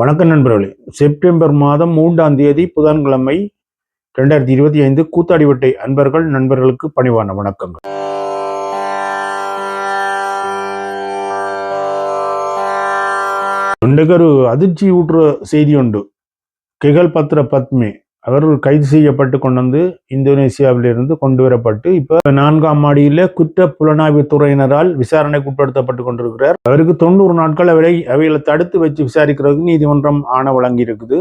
வணக்கம் நண்பர்களே. செப்டம்பர் மாதம் மூன்றாம் தேதி புதன்கிழமை ரெண்டாயிரத்தி இருபத்தி ஐந்து கூத்தாடிவட்டை அன்பர்கள் நண்பர்களுக்கு பணிவான வணக்கங்கள். இன்றைக்கு ஒரு அதிர்ச்சி ஊட்டுற செய்தி உண்டு. கிகல் பத்ர பத்மி. அவர்கள் கைது செய்யப்பட்டு கொண்டு வந்து இந்தோனேசியாவிலிருந்து கொண்டு வரப்பட்டு இப்போ நான்காம் மாடியில் குற்ற புலனாய்வு துறையினரால் விசாரணைக்கு உட்படுத்தப்பட்டு கொண்டிருக்கிறார். அவருக்கு தொண்ணூறு நாட்கள் அவரை அவைகளை தடுத்து வச்சு விசாரிக்கிறதுக்கு நீதிமன்றம் ஆணை வழங்கி இருக்குது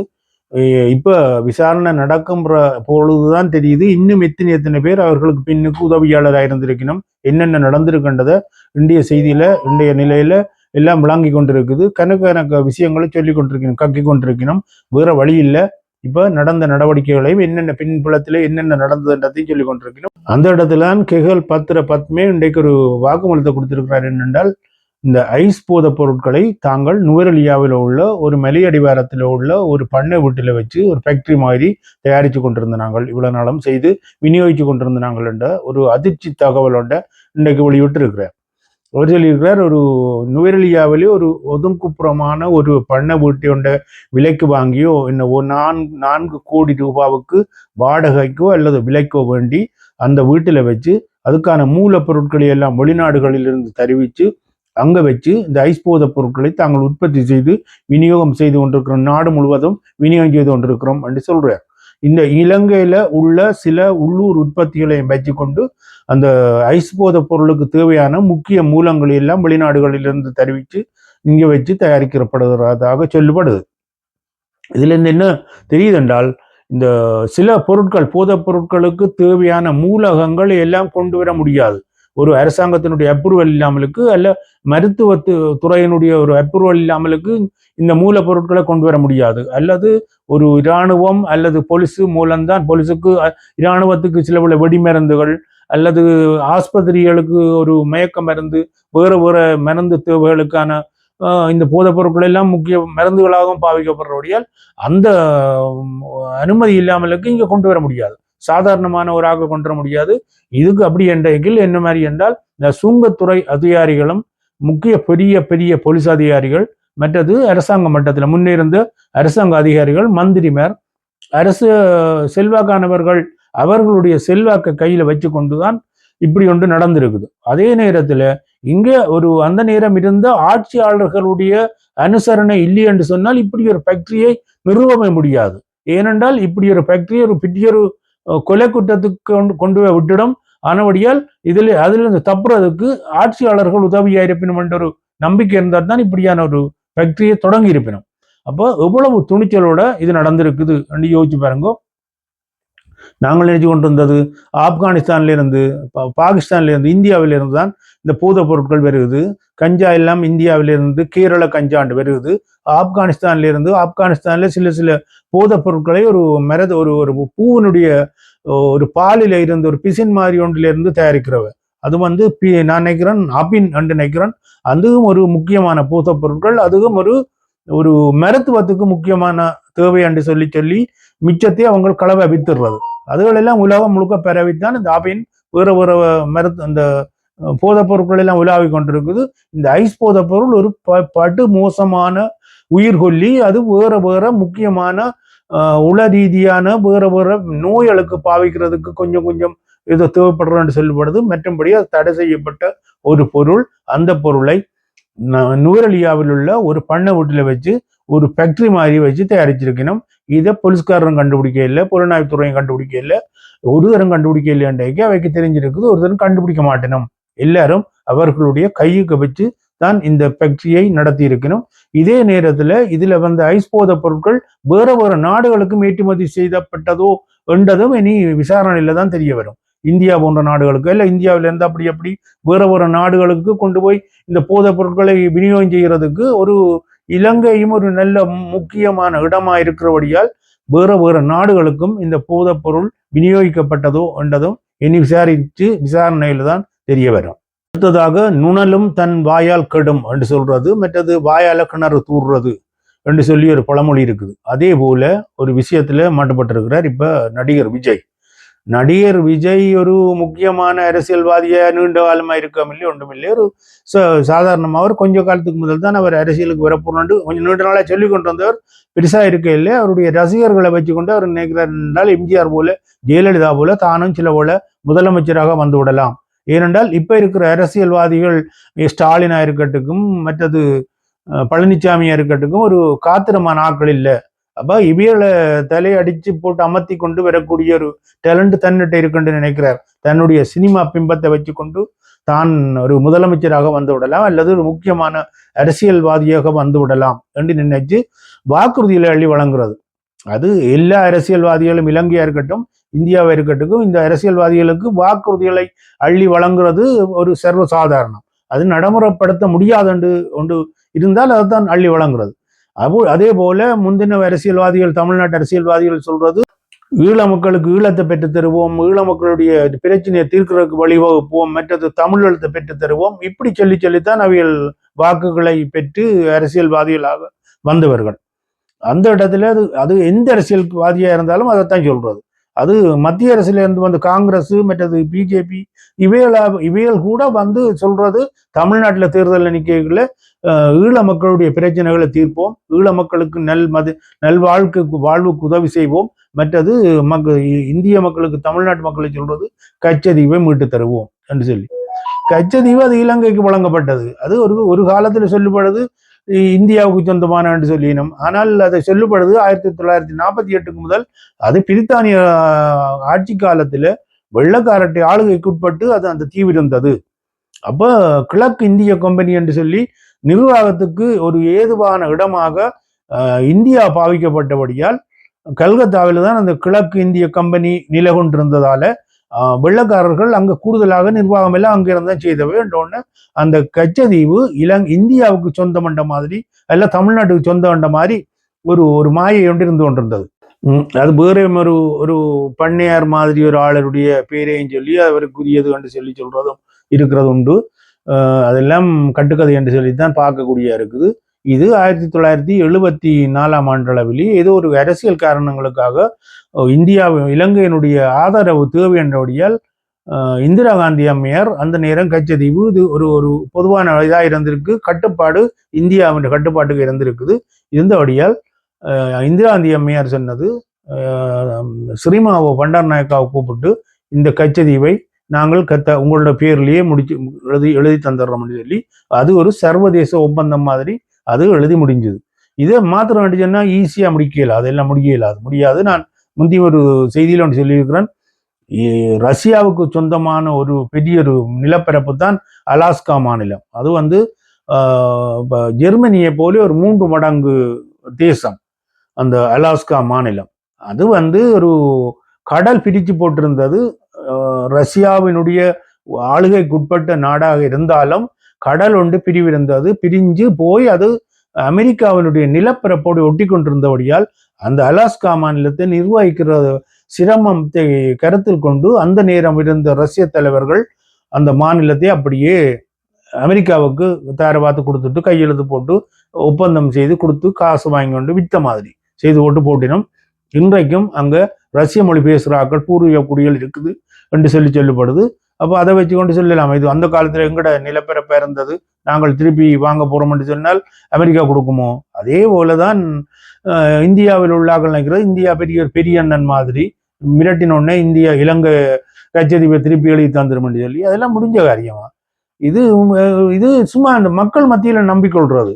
இப்போ விசாரணை நடக்கும்ன்ற பொழுதுதான் தெரியுது இன்னும் எத்தனை எத்தனை பேர் அவர்களுக்கு பின்னுக்கு உதவியாளராக இருந்திருக்கணும் என்னென்ன நடந்திருக்கின்றதை இன்றைய செய்தியில இன்றைய நிலையில எல்லாம் விளங்கி கொண்டிருக்குது. கணக்கு விஷயங்களை சொல்லி கொண்டிருக்கணும் கக்கி கொண்டிருக்கணும். வேற வழி இல்லை. இப்போ நடந்த நடவடிக்கைகளையும் என்னென்ன பின்புலத்தில் என்னென்ன நடந்ததுன்றதையும் சொல்லி கொண்டிருக்கணும் அந்த இடத்துல தான் கெகல் பத்திர பத்மே இன்றைக்கு ஒரு வாக்குமூலத்தை கொடுத்திருக்கிறார் என்னென்றால் இந்த ஐஸ் போத பொருட்களை தாங்கள் நுவரலியாவில் உள்ள ஒரு மலையடிவாரத்தில் உள்ள ஒரு பண்ணை வீட்டில் வச்சு ஒரு ஃபேக்ட்ரி மாதிரி தயாரித்து கொண்டிருந்த நாங்கள் இவ்வளவு நாளும் செய்து விநியோகித்து கொண்டிருந்த நாங்கள் என்ற ஒரு அதிர்ச்சி தகவலோட இன்றைக்கு வெளியிட்டு இருக்கிறேன் அவர் சொல்லியிருக்கிறார் ஒரு நுவரெலியாவிலே ஒரு ஒதுங்குப்புறமான ஒரு பண்ணை வீட்டை விலைக்கு வாங்கியோ என்ன நான்கு நான்கு கோடி ரூபாவுக்கு வாடகைக்கோ அல்லது விலைக்கோ வேண்டி அந்த வீட்டில் வச்சு அதுக்கான மூலப்பொருட்களை எல்லாம் வெளிநாடுகளிலிருந்து தெரிவித்து அங்கே வச்சு இந்த ஐஸ்போத பொருட்களை தாங்கள் உற்பத்தி செய்து விநியோகம் செய்து கொண்டிருக்கிறோம். நாடு முழுவதும் விநியோகம் செய்து கொண்டிருக்கிறோம் என்று சொல்றார். இந்த இலங்கையில உள்ள சில உள்ளூர் உற்பத்திகளையும் வச்சுக்கொண்டு அந்த ஐஸ் போத பொருளுக்கு தேவையான முக்கிய மூலங்களை எல்லாம் வெளிநாடுகளிலிருந்து தெரிவித்து இங்கே வச்சு தயாரிக்கப்படுகிறதாக சொல்லப்படுது இதுல இருந்து என்ன தெரியுது என்றால் இந்த சில பொருட்கள் போதைப் பொருட்களுக்கு தேவையான மூலகங்கள் எல்லாம் கொண்டு வர முடியாது. ஒரு அரசாங்கத்தினுடைய அப்ரூவல் இல்லாமலுக்கு அல்ல மருத்துவத்து துறையினுடைய ஒரு அப்ரூவல் இல்லாமலுக்கு இந்த மூலப்பொருட்களை கொண்டு வர முடியாது. அல்லது ஒரு இராணுவம் அல்லது பொலிசு மூலம்தான் பொலிசுக்கு இராணுவத்துக்கு சில உள்ள வெடிமருந்துகள் அல்லது ஆஸ்பத்திரிகளுக்கு ஒரு மயக்க மருந்து வேறு வேறு மருந்து தேவைகளுக்கான இந்த போதைப் பொருட்கள் எல்லாம் முக்கிய மருந்துகளாகவும் பாவிக்கப்படுறபடியால் அந்த அனுமதி இல்லாமலுக்கு இங்கே கொண்டு வர முடியாது. சாதாரணமான ஒரு ஆக கொண்டு வர முடியாது. இதுக்கு அப்படி என்றைக்கில் என்ன மாதிரி என்றால் இந்த சுங்கத்துறை அதிகாரிகளும் முக்கிய பெரிய பெரிய போலீஸ் அதிகாரிகள் மற்றது அரசாங்க மட்டத்தில் முன்னிருந்த அரசாங்க அதிகாரிகள் மந்திரிமார் அரசு செல்வாக்கானவர்கள் அவர்களுடைய செல்வாக்கை கையில வச்சு கொண்டுதான் இப்படி ஒன்று நடந்திருக்குது. அதே நேரத்துல இங்க ஒரு அந்த நேரம் இருந்த ஆட்சியாளர்களுடைய அனுசரணை இல்லை என்று சொன்னால் இப்படி ஒரு ஃபேக்டரியை நிறுவ முடியாது. ஏனென்றால் இப்படி ஒரு ஃபேக்டரி ஒரு பெரிய ஒரு கொலை குற்றத்துக்கு கொண்டு கொண்டு போய் விட்டுடும். ஆனபடியால் இதில் அதிலிருந்து தப்புறதுக்கு ஆட்சியாளர்கள் உதவியா இருப்பினும் என்ற ஒரு நம்பிக்கை இருந்தால் தான் இப்படியான ஒரு ஃபேக்டரியை தொடங்கி இருப்பினும் அப்போ எவ்வளவு துணிச்சலோட இது நடந்திருக்குது யோசிச்சு பாருங்க. நாங்கள் நினைச்சு கொண்டு வந்தது ஆப்கானிஸ்தான்லேருந்து இருந்து இந்தியாவிலிருந்து இருந்து இருந்து தான் இந்த பூத பொருட்கள் வருகுது கஞ்சா எல்லாம் இந்தியாவிலிருந்து கேரள கஞ்சாண்டு வருகுது ஆப்கானிஸ்தான்ல இருந்து சில சில போத பொருட்களை ஒரு மரத ஒரு ஒரு பூவினுடைய ஒரு பாலில இருந்து ஒரு பிசின் மாதிரி ஒன்றிலிருந்து தயாரிக்கிறவ அது வந்து பி நான் நினைக்கிறேன் அபின் என்று நினைக்கிறேன். அதுவும் ஒரு முக்கியமான பூத பொருட்கள். அதுவும் ஒரு ஒரு மருத்துவத்துக்கு முக்கியமான தேவை என்று சொல்லி சொல்லி மிச்சத்தை அவங்க களவை வித்துடுறது அதுகளெல்லாம் உலகம் முழுக்க பரவித்தான். இந்த ஆபின் வேறு வேறு மருத்து அந்த போதைப் பொருட்கள் எல்லாம் உலாவி கொண்டிருக்குது. இந்த ஐஸ் போதைப் பொருள் ஒரு ப படு மோசமான உயிர்கொல்லி அது வேற வேற முக்கியமான உள ரீதியான வேற வேற நோய்களுக்கு பாவிக்கிறதுக்கு கொஞ்சம் கொஞ்சம் ஏதோ தேவைப்படுறோன்னு சொல்லப்படுது மற்றும்படி அது தடை செய்யப்பட்ட ஒரு பொருள். அந்த பொருளை நுவரலியாவில் உள்ள ஒரு பண்ணை வீட்டில் வச்சு ஒரு ஃபேக்டரி மாதிரி வச்சு தயாரிச்சிருக்கணும். இதை போலீஸ்காரரும் கண்டுபிடிக்க இல்லை புலனாய்வுத்துறையும் கண்டுபிடிக்க இல்லை. ஒரு தரம் கண்டுபிடிக்க இல்லைன்றைக்கு அவைக்கு தெரிஞ்சிருக்குது ஒரு தரம் கண்டுபிடிக்க மாட்டேனும் எல்லாரும் அவர்களுடைய கையுக்கு வச்சு தான் இந்த ஃபேக்டரியை நடத்தி இருக்கணும் இதே நேரத்தில் இதுல வந்த ஐஸ் போத பொருட்கள் வேற வேற நாடுகளுக்கும் ஏற்றுமதி செய்யப்பட்டதோ என்றதும் இனி விசாரணையில தான் தெரிய வரும். இந்தியா போன்ற நாடுகளுக்கு இல்லை இந்தியாவிலேருந்து அப்படி அப்படி வேற வேற நாடுகளுக்கு கொண்டு போய் இந்த போதைப் பொருட்களை விநியோகம் செய்யறதுக்கு ஒரு இலங்கையும் ஒரு நல்ல முக்கியமான இடமா இருக்கிறபடியால் வேற வேற நாடுகளுக்கும் இந்த போதைப் பொருள் விநியோகிக்கப்பட்டதோ என்றதும் இனி விசாரித்து விசாரணையில் தான் தெரிய வரும். அடுத்ததாக நுணலும் தன் வாயால் கெடும் என்று சொல்றது மற்றது வாயால கிணறு தூர்றது என்று சொல்லி ஒரு பழமொழி இருக்குது. அதே போல ஒரு விஷயத்துல மாட்டுப்பட்டிருக்கிறார் இப்ப நடிகர் விஜய். நடிகர் விஜய் ஒரு முக்கியமான அரசியல்வாதியை நீண்ட காலமா இருக்கமில்லை ஒன்றுமில்லை ஒரு ச- சாதாரணமாக அவர் கொஞ்ச காலத்துக்கு முதல் தான் அவர் அரசியலுக்கு வரப்போறாண்டு கொஞ்சம் நீண்ட நாளாக சொல்லி கொண்டு வந்தவர். பெருசாக இருக்க இல்லை. அவருடைய ரசிகர்களை வச்சுக்கொண்டு அவர் நினைக்கிறார் என்றால் எம்ஜிஆர் போல ஜெயலலிதா போல தானும் சில போல முதலமைச்சராக வந்து விடலாம். ஏனென்றால் இப்போ இருக்கிற அரசியல்வாதிகள் ஸ்டாலினா இருக்கட்டுக்கும் மற்றது அஹ், பழனிசாமியா இருக்கட்டுக்கும் ஒரு காத்திரமான ஆட்கள் இல்லை. அப்ப இவியலை தலையடிச்சு போட்டு அமர்த்தி கொண்டு வரக்கூடிய ஒரு டேலண்ட் தன்னிட்ட இருக்குன்னு நினைக்கிறார். தன்னுடைய சினிமா பிம்பத்தை வச்சுக்கொண்டு தான் ஒரு முதலமைச்சராக வந்து விடலாம் அல்லது ஒரு முக்கியமான அரசியல்வாதியாக வந்து விடலாம் என்று நினைச்சு வாக்குறுதிகளை அள்ளி வழங்குறது. அது எல்லா அரசியல்வாதிகளும் இலங்கையா இருக்கட்டும் இந்தியாவா இருக்கட்டும் இந்த அரசியல்வாதிகளுக்கு வாக்குறுதிகளை அள்ளி வழங்குறது ஒரு சர்வசாதாரணம். அது நடைமுறைப்படுத்த முடியாதுண்டு ஒன்று இருந்தால் அதுதான் அள்ளி வழங்குறது. அப்போ அதே போல முந்தின அரசியல்வாதிகள் தமிழ்நாட்டு அரசியல்வாதிகள் சொல்றது ஈழ மக்களுக்கு ஈழத்தை பெற்று தருவோம் ஈழ மக்களுடைய பிரச்சனையை தீர்க்கிறதுக்கு வழிவகுப்போம் மற்றது தமிழத்தை பெற்றுத் தருவோம் இப்படி சொல்லி சொல்லித்தான் அவைகள் வாக்குகளை பெற்று அரசியல்வாதிகளாக வந்தவர்கள். அந்த இடத்துல அது அது எந்த அரசியல்வாதியா இருந்தாலும் அதைத்தான் சொல்றது. அது மத்திய அரசுல இருந்து வந்து காங்கிரஸ் மற்றது பிஜேபி இவைகள் இவைகள் கூட வந்து சொல்றது தமிழ்நாட்டில் தேர்தல் நிற்கைகளில் ஈழ மக்களுடைய பிரச்சனைகளை தீர்ப்போம். ஈழ மக்களுக்கு நல் மது நல் வாழ்வுக்கு உதவி செய்வோம். மற்றது மக்கள் இந்திய மக்களுக்கு தமிழ்நாட்டு மக்களை சொல்றது கச்சதீவை மீட்டு தருவோம் என்று சொல்லி. கச்சதீவு அது இலங்கைக்கு வழங்கப்பட்டது. அது ஒரு ஒரு காலத்தில் சொல்லப்படுது இந்தியாவுக்கு சொந்தமான என்று சொல்லினோம். ஆனால் அதை சொல்லப்படுது ஆயிரத்தி தொள்ளாயிரத்தி நாற்பத்தி எட்டுக்கு முதல் அது பிரித்தானிய ஆட்சி காலத்தில் வெள்ளக்காரட்டை ஆளுகைக்கு உட்பட்டு அது அந்த தீவிருந்தது அப்போ கிழக்கு இந்திய கம்பெனி என்று சொல்லி நிர்வாகத்துக்கு ஒரு ஏதுவான இடமாக இந்தியா பாவிக்கப்பட்டபடியால் கல்கத்தாவில் தான் அந்த கிழக்கு இந்திய கம்பெனி நிலை கொண்டிருந்ததால வெள்ளக்காரர்கள் அங்கே கூடுதலாக நிர்வாகம் எல்லாம் அங்கிருந்து இருந்தால் செய்த வேண்டோன்னு அந்த கச்சதீவு இலங் இந்தியாவுக்கு சொந்தமண்ட மாதிரி அல்ல தமிழ்நாட்டுக்கு சொந்தமண்ட மாதிரி ஒரு ஒரு மாயை ஒன்று இருந்து கொண்டிருந்தது. அது வேறே ஒரு ஒரு பண்ணையார் மாதிரி ஒரு ஆளருடைய பேரையும் சொல்லி அவருக்குரியது என்று சொல்லி சொல்றதும் இருக்கிறது உண்டு. அதெல்லாம் கட்டுக்கதை என்று சொல்லித்தான் பார்க்கக்கூடிய இருக்குது. இது ஆயிரத்தி தொள்ளாயிரத்தி எழுபத்தி நாலாம் ஆண்டளவில் ஏதோ ஒரு அரசியல் காரணங்களுக்காக அஹ் இந்தியா இலங்கையினுடைய ஆதரவு தேவை என்றபடியால் இந்திரா காந்தி அம்மையார் அந்த நேரம் கச்சதீவு இது ஒரு ஒரு பொதுவான இதாக இருந்திருக்கு. கட்டுப்பாடு இந்தியாவின் கட்டுப்பாட்டுக்கு இருந்திருக்குது. இருந்தபடியால் இந்திரா காந்தி அம்மையார் சொன்னது அஹ் ஸ்ரீமாவோ பண்டார் நாயக்காவை கூப்பிட்டு இந்த கச்சதீவை நாங்கள் கத்த உங்களோட பேர்லேயே முடிச்சு எழுதி எழுதி தந்துடுறோம்னு சொல்லி அது ஒரு சர்வதேச ஒப்பந்தம் மாதிரி அது எழுதி முடிஞ்சது. இதை மாத்திரம் வேண்டியதுன்னா ஈஸியாக முடிக்கல. அதெல்லாம் முடியல. அது முடியாது. நான் முந்தி ஒரு செய்தியில் ஒன்று சொல்லியிருக்கிறேன். ரஷ்யாவுக்கு சொந்தமான ஒரு பெரிய ஒரு நிலப்பரப்பு தான் அலாஸ்கா மாநிலம். அது வந்து ஜெர்மனியை போல ஒரு மூன்று மடங்கு தேசம் அந்த அலாஸ்கா மாநிலம். அது வந்து ஒரு கடல் பிரித்து போட்டிருந்தது. ரஷ்யாவினுடைய ஆளுகைக்குட்பட்ட நாடாக இருந்தாலும் கடல் ஒன்று பிரிவிருந்தது. பிரிஞ்சு போய் அது அமெரிக்காவினுடைய நிலப்பரப்போடு ஒட்டி கொண்டிருந்தபடியால் அந்த அலாஸ்கா மாநிலத்தை நிர்வகிக்கிற சிரமத்தை கருத்தில் கொண்டு அந்த நேரம் இருந்த ரஷ்ய தலைவர்கள் அந்த மாநிலத்தை அப்படியே அமெரிக்காவுக்கு தயார பார்த்து கொடுத்துட்டு கையெழுத்து போட்டு ஒப்பந்தம் செய்து கொடுத்து காசு வாங்கி கொண்டு வித்த மாதிரி செய்து போட்டு போட்டினோம். இன்றைக்கும் அங்கே ரஷ்ய மொழி பேசுகிறாக்கள் பூர்வீக குடிகள் இருக்குது என்று சொல்லி சொல்லப்படுது. அப்போ அதை வச்சு கொண்டு சொல்லலாம். இது அந்த காலத்துல எங்கட நிலப்பரப்பா இருந்தது. நாங்கள் திருப்பி வாங்க போறோம் என்று சொன்னால் அமெரிக்கா கொடுக்குமோ? அதே போலதான் அஹ், இந்தியாவில் உள்ளாக்கள் நினைக்கிறது. இந்தியா பெரிய ஒரு பெரிய அண்ணன் மாதிரி மிரட்டின உடனே இந்தியா இலங்கை கச்சதீபை திருப்பி எழுதி தந்துரும் சொல்லி அதெல்லாம் முடிஞ்ச காரியமா? இது இது சும்மா அந்த மக்கள் மத்தியில் நம்பிக்கொள்றது.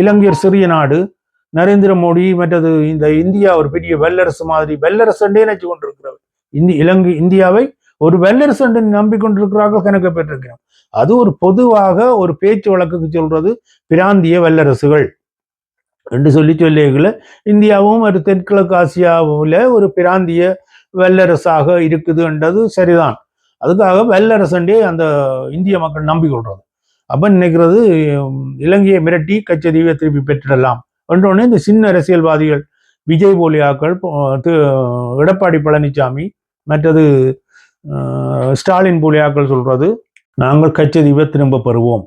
இலங்கையர் சிறிய நாடு. நரேந்திர மோடி மற்றது இந்த இந்தியா ஒரு பெரிய வல்லரசு மாதிரி வல்லரசண்டே நினைச்சு கொண்டிருக்கிறது இந்தி இலங்கை இந்தியாவை ஒரு வெள்ளரசு என்று நம்பிக்கொண்டிருக்கிறார்கள் கணக்கு பெற்றிருக்கிறோம். அது ஒரு பொதுவாக ஒரு பேச்சு வழக்குக்கு சொல்றது பிராந்திய வல்லரசுகள் என்று சொல்லி சொல்லியிருக்கல இந்தியாவும் ஒரு தென்கிழக்கு ஆசியாவில் ஒரு பிராந்திய வல்லரசாக இருக்குது என்றது சரிதான். அதுக்காக வல்லரசண்டே அந்த இந்திய மக்கள் நம்பிக்கொள்றது. அப்போ நினைக்கிறது இலங்கையை மிரட்டி கச்சதீவை திருப்பி பெற்றிடலாம் என்றோடனே இந்த சின்ன அரசியல்வாதிகள் விஜய் போலியாக்கள் எடப்பாடி பழனிசாமி மற்றது ஸ்டாலின் போலியாக்கள் சொல்கிறது நாங்கள் கச்சதீவை திரும்ப பெறுவோம்.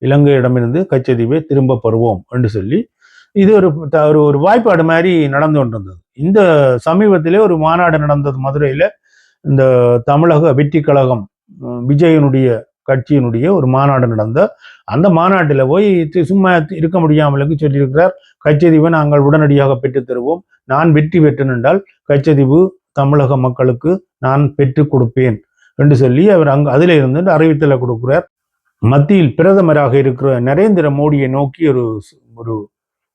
இலங்கையிடமிருந்து கச்சதீவை திரும்ப பெறுவோம். என்று சொல்லி இது ஒரு த- ஒரு ஒரு வாய்ப்பாடு மாதிரி நடந்து கொண்டிருந்தது. இந்த சமீபத்திலே ஒரு மாநாடு நடந்தது மதுரையில். இந்த தமிழக வெற்றி கழகம் விஜயனுடைய கட்சியினுடைய ஒரு மாநாடு நடந்த அந்த மாநாட்டில் போய் சும்மா இருக்க முடியாமலுக்கு சொல்லியிருக்கிறார் கச்சதீவை நாங்கள் உடனடியாக பெற்றுத் தருவோம். நான் வெற்றி பெற்றேன் என்றால் கச்சதீவு தமிழக மக்களுக்கு நான் பெற்று கொடுப்பேன் என்று சொல்லி அவர் அங்கு அதில் இருந்து அறிவித்தலை கொடுக்கிறார். மத்தியில் பிரதமராக இருக்கிற நரேந்திர மோடியை நோக்கி ஒரு ஒரு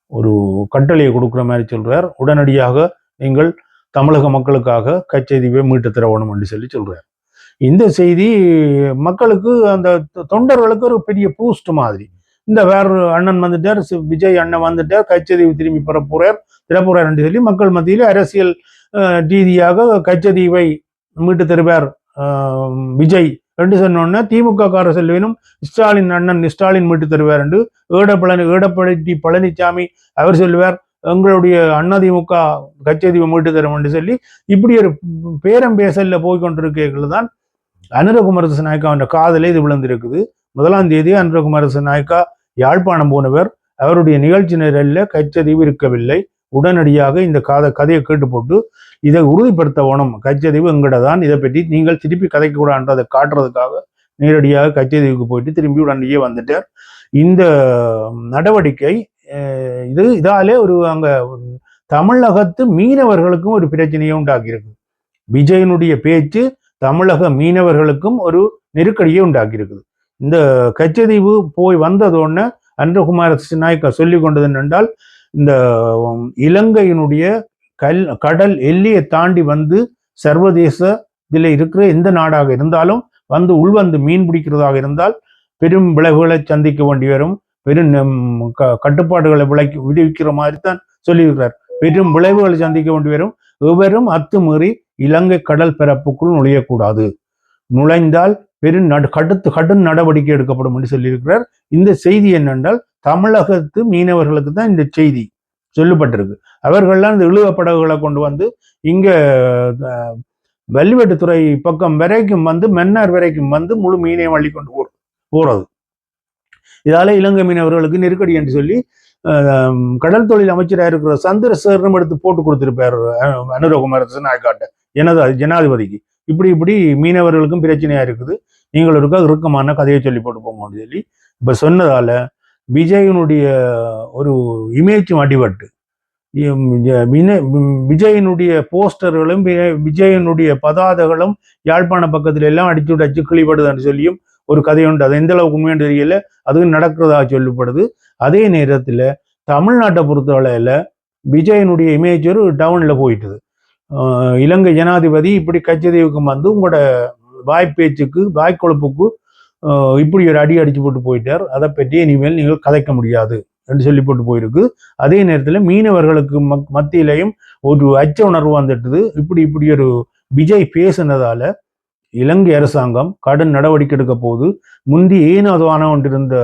ஒரு கட்டளையை கொடுக்குற மாதிரி சொல்றார். உடனடியாக நீங்கள் தமிழக மக்களுக்காக கச்சதீவை மீட்டு தரணும் என்று சொல்லி சொல்றார். இந்த செய்தி மக்களுக்கு அந்த தொ- தொண்டர்களுக்கு ஒரு பெரிய பூஸ்ட் மாதிரி. இந்த வேற ஒரு அண்ணன் வந்துட்டார் விஜய் அண்ணன் வந்துட்டார் கச்சதீவு திரும்பி பெற போறார் திறப்புறார் என்று சொல்லி மக்கள் மத்தியில் அரசியல் ரீதியாக கச்சதீவை மீட்டு தருவார். விஜய். என்று சொன்னோன்னா திமுக கார செல்வேனும் ஸ்டாலின் அண்ணன் ஸ்டாலின் மீட்டு தருவார் என்று ஏடப்பழனி ஏடப்பழட்டி பழனிசாமி அவர் சொல்லுவார் எங்களுடைய அண்ணதிமுக கச்சதீவை மீட்டு தரும் என்று சொல்லி இப்படி ஒரு பேரம் பேசல்ல போய் கொண்டிருக்கைகள் தான் அனுரகுமரசு நாயக்கா காதலே இது விழுந்திருக்குது. முதலாம் தேதி அனுரகுமரசு நாயக்கா யாழ்ப்பாணம் போனவர். அவருடைய நிகழ்ச்சி நிரலில் கச்சதீவு இருக்கவில்லை. உடனடியாக இந்த காத கதையை கேட்டு போட்டு இதை உறுதிப்படுத்த வேணும். கச்சதீவு எங்கிட்ட தான் இதை பற்றி நீங்கள் திருப்பி கதைக்க காட்டுறதுக்காக நேரடியாக கச்சதீவுக்கு போயிட்டு திரும்பி உடனடியே வந்துட்டார். இந்த நடவடிக்கை இது இதாலே ஒரு அங்க தமிழகத்து மீனவர்களுக்கும் ஒரு பிரச்சனையை உண்டாக்கியிருக்கு. விஜயனுடைய பேச்சு தமிழக மீனவர்களுக்கும் ஒரு நெருக்கடியை உண்டாக்கியிருக்குது இந்த கச்சதீவு போய் வந்ததோடனே அன்றகுமார நாயக்கா சொல்லி கொண்டது என்றால் இந்த இலங்கையினுடைய கல் கடல் எல்லையை தாண்டி வந்து சர்வதேச இதில் இருக்கிற எந்த நாடாக இருந்தாலும் வந்து உள்வந்து மீன் பிடிக்கிறதாக இருந்தால் பெரும் விளைவுகளை சந்திக்க வேண்டி வரும். பெரும் க- கட்டுப்பாடுகளை விளைக்கு விடுவிக்கிற மாதிரி தான் சொல்லியிருக்கிறார். பெரும் விளைவுகளை சந்திக்க வேண்டி வரும். எவரும் அத்துமீறி இலங்கை கடல் பரப்புக்குள் நுழையக்கூடாது. நுழைந்தால் பெரும் நடு கடுத்து கடும் நடவடிக்கை எடுக்கப்படும் என்று சொல்லியிருக்கிறார். இந்த செய்தி என்னென்றால் தமிழகத்து மீனவர்களுக்கு தான் இந்த செய்தி சொல்லப்பட்டிருக்கு. அவர்கள்லாம் இந்த இழுவ படகுகளை கொண்டு வந்து இங்க அஹ், வல்லிவெட்டுத்துறை பக்கம் வரைக்கும் வந்து மன்னார் வரைக்கும் வந்து முழு மீனையும் அள்ளி கொண்டு போ போறது. இதால இலங்கை மீனவர்களுக்கு நெருக்கடி என்று சொல்லி கடல் தொழில் அமைச்சராக இருக்கிற சந்திரசேகரனும் எடுத்து போட்டு கொடுத்திருப்பார் அஹ், அனுரகுமார நாயக்காட்ட எனது ஜனாதிபதிக்கு. இப்படி இப்படி மீனவர்களுக்கும் பிரச்சனையா இருக்குது. நீங்கள் ஒருக்கா இறுக்கமான கதையை சொல்லி போட்டு போங்கன்னு சொல்லி இப்போ சொன்னதால விஜயனுடைய ஒரு இமேஜும் அடிபட்டு. விஜயனுடைய போஸ்டர்களும் விஜயனுடைய பதாதைகளும் யாழ்ப்பாண பக்கத்துல எல்லாம் அடிச்சு அடிச்சு கிளிப்படுதுன்னு சொல்லியும் ஒரு கதை உண்டு அது எந்த அளவுக்கு உண்மைன்னு தெரியல. அதுவும் நடக்கிறதா சொல்லப்படுது. அதே நேரத்தில் தமிழ்நாட்டை பொறுத்தவரையில் விஜயனுடைய இமேஜ் ஒரு டவுனில் போயிட்டுது. இலங்கை ஜனாதிபதி இப்படி கச்சதீவுக்கு வந்து உங்களோட வாய்ப்பேச்சுக்கு வாய்க்கொழுப்புக்கு இப்படி ஒரு அடி அடிச்சு போட்டு போயிட்டார். அதை பற்றி இனிமேல் நீங்கள் கதைக்க முடியாது என்று சொல்லி போட்டு போயிருக்கு. அதே நேரத்தில் மீனவர்களுக்கு மக் மத்தியிலையும் ஒரு அச்ச உணர்வு வந்துட்டுது. இப்படி இப்படி ஒரு விஜய் பேசினதால இலங்கை அரசாங்கம் கடன் நடவடிக்கை எடுக்க போது முந்தி ஏனாதுவான கொண்டிருந்த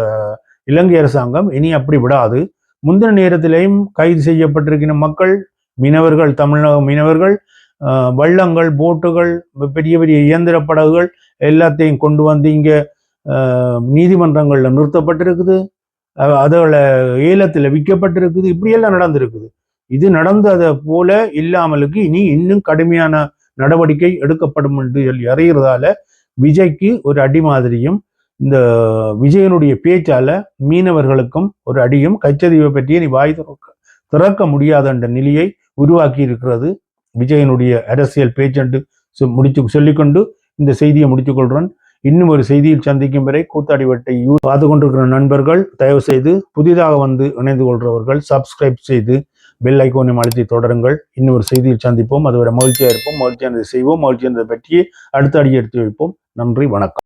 இலங்கை அரசாங்கம் இனி அப்படி விடாது. முந்தின நேரத்திலேயும் கைது செய்யப்பட்டிருக்கிற மக்கள் மீனவர்கள் தமிழக மீனவர்கள் வள்ளங்கள் போட்டுகள் பெரிய பெரிய இயந்திர படகுகள் எல்லாத்தையும் கொண்டு வந்து இங்கே நீதிமன்றங்களில் நிறுத்தப்பட்டிருக்குது. அதோட ஏலத்தில் விற்கப்பட்டிருக்குது இப்படியெல்லாம் நடந்திருக்குது. இது நடந்ததை போல இல்லாமலுக்கு இனி இன்னும் கடுமையான நடவடிக்கை எடுக்கப்படும் என்று சொல்லி அறிகிறதால விஜய்க்கு ஒரு அடி மாதிரியும் இந்த விஜயனுடைய பேச்சால மீனவர்களுக்கும் ஒரு அடியும் கச்சதீவை பற்றிய நீ வாய் திறக்க திறக்க முடியாத என்ற நிலையை உருவாக்கி இருக்கிறது விஜயனுடைய அரசியல் பேச்சென்று சொ- முடிச்சு சொல்லிக்கொண்டு இந்த செய்தியை முடித்துக்கொள்கிறேன் இன்னும் ஒரு செய்தியில் சந்திக்கும் வரை கூத்தாடி வட்டை யூ பார்த்து கொண்டிருக்கிற நண்பர்கள் தயவு செய்து புதிதாக வந்து இணைந்து கொள்றவர்கள் சப்ஸ்கிரைப் செய்து பெல் ஐக்கோனை அழுத்தி தொடருங்கள். இன்னும் ஒரு செய்தியில் சந்திப்போம். அதுவரை மகிழ்ச்சியாக இருப்போம். மகிழ்ச்சியானதை செய்வோம். மகிழ்ச்சியானதை பற்றி அடுத்த அடி எடுத்து வைப்போம். நன்றி வணக்கம்.